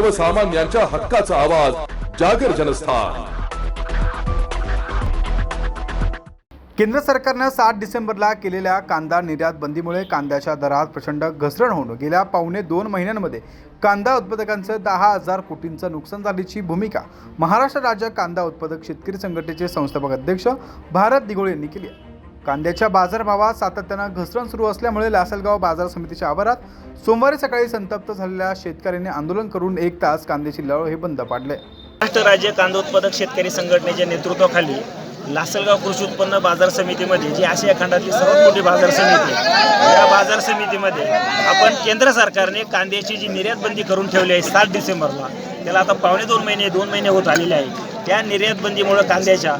सर्वसामान्यांच्या हक्काचा आवाज जागर जनस्थान. केंद्र सरकारनं सात डिसेंबरला केलेल्या कांदा निर्यात बंदीमुळे कांद्याच्या दरात प्रचंड घसरण होऊन गेल्या पावणे दोन महिन्यांमध्ये कांदा उत्पादकांचं दहा हजार कोटींचं नुकसान झाल्याची भूमिका महाराष्ट्र राज्य कांदा उत्पादक शेतकरी संघटनेचे संस्थापक अध्यक्ष भारत दिगोळे यांनी केली आहे. कांद्याच्या बाजारभावात सातत्यानं घसरण सुरू असल्यामुळे लासलगाव बाजार समितीच्या आवारात सोमवारी सकाळी संतप्त झालेल्या शेतकऱ्यांनी आंदोलन करून एक तास कांद्याची लळ हे बंद पाडले. महाराष्ट्र राज्य कांदा उत्पादक शेतकरी संघटनेच्या नेतृत्वाखाली लासलगाव कृषी उत्पन्न बाजार समितीमध्ये जी आशिया खंडातली सर्वात मोठी बाजार समिती या बाजार समितीमध्ये आपण केंद्र सरकारने कांद्याची जी निर्यात बंदी करून ठेवली आहे सात डिसेंबरला त्याला आता पावणे दोन महिने दोन महिने होत आलेले आहे. त्या निर्यातबंदीमुळं कांद्याच्या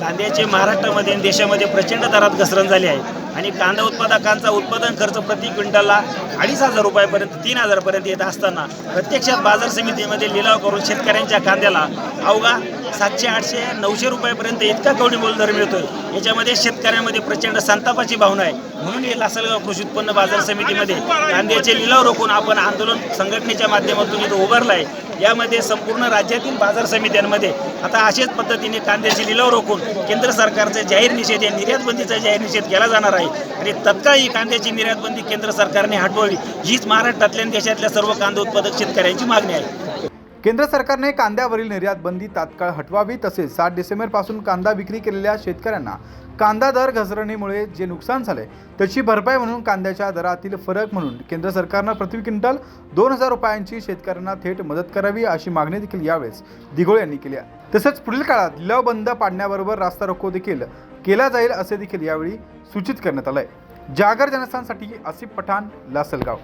कांद्याचे महाराष्ट्रामध्ये आणि देशामध्ये प्रचंड दरात घसरण झाली आहे. आणि कांदा उत्पादकांचा उत्पादन खर्च प्रति क्विंटलला अडीच हजार रुपयापर्यंत तीन हजारपर्यंत येत असताना प्रत्यक्षात बाजार समितीमध्ये लिलाव करून शेतकऱ्यांच्या कांद्याला अवघा सातशे आठशे नऊशे रुपयापर्यंत इतका कवडी दर मिळतोय. याच्यामध्ये शेतकऱ्यांमध्ये प्रचंड संतापाची भावना आहे. म्हणून हे लासलगाव कृषी उत्पन्न बाजार समितीमध्ये कांद्याचे लिलाव रोखून आपण आंदोलन संघटनेच्या माध्यमातून इथं उभारलं आहे. यामध्ये संपूर्ण राज्यातील बाजार समित्यांमध्ये आता अशाच पद्धतीने कांद्याचे लिलाव रोखून केंद्र सरकारचा जाहीर निषेध या निर्यातबंदीचा जाहीर निषेध केला जाणार आहे. आणि तत्काळ ही कांद्याची निर्यातबंदी केंद्र सरकारने हटवावी हीच महाराष्ट्रातल्या देशातल्या सर्व कांदा उत्पादक शेतकऱ्यांची मागणी आहे. केंद्र सरकारने कांद्यावरील निर्यात बंदी तात्काळ हटवावी तसेच सात डिसेंबरपासून कांदा विक्री केलेल्या शेतकऱ्यांना कांदा दर घसरणीमुळे जे नुकसान झाले त्याची भरपाई म्हणून कांद्याच्या दरातील फरक म्हणून केंद्र सरकारनं प्रति क्विंटल दोन हजार रुपयांची शेतकऱ्यांना थेट मदत करावी अशी मागणी देखील यावेळेस दिघोळे यांनी केली आहे. तसेच पुढील काळात लिलाव बंद पाडण्याबरोबर रास्ता रोको देखील केला जाईल असे देखील यावेळी सूचित करण्यात आलंय. जागर जनस्थानसाठी आसिफ पठाण लासलगाव.